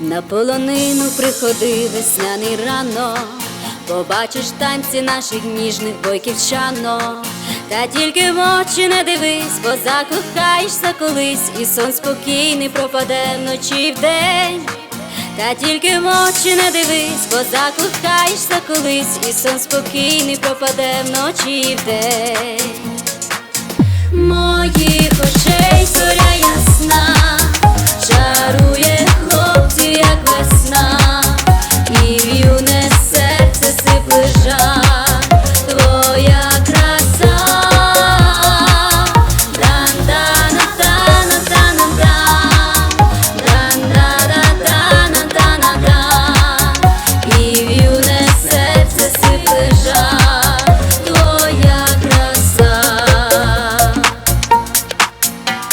На полонину приходи весняний рано, побачиш танці наших ніжних бойківчано, та тільки в очі не дивись, бо закохаєшся колись, і сон спокійний пропаде вночі й вдень. Та тільки в очі не дивись, бо закохаєшся колись, і сон спокійний пропаде вночі й вдень. Моїх очей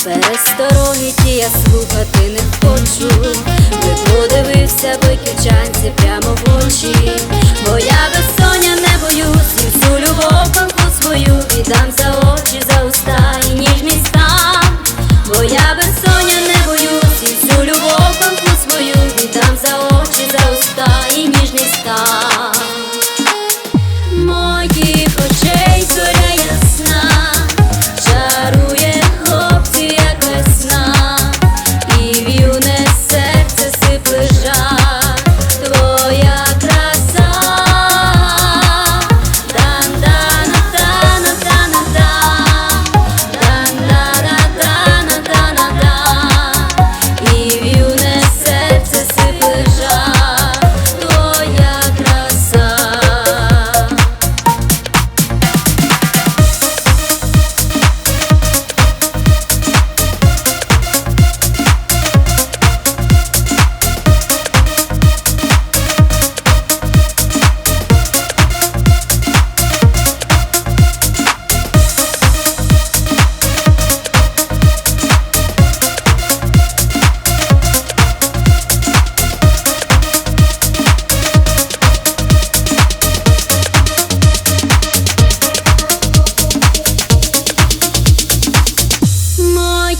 Перестороги ті я слухати не хочу, не подивився виківчанці прямо в очі,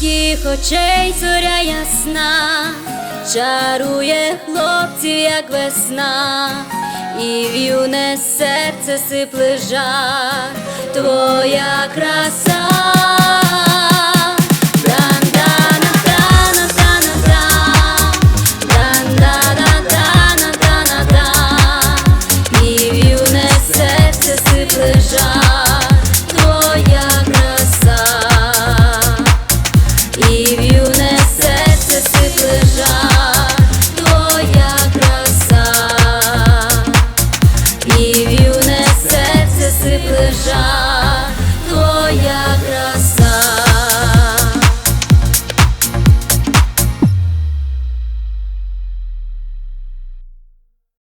Моїх очей зоря ясна, чарує хлопців, як весна, і в юне серце сипле жар, твоя краса.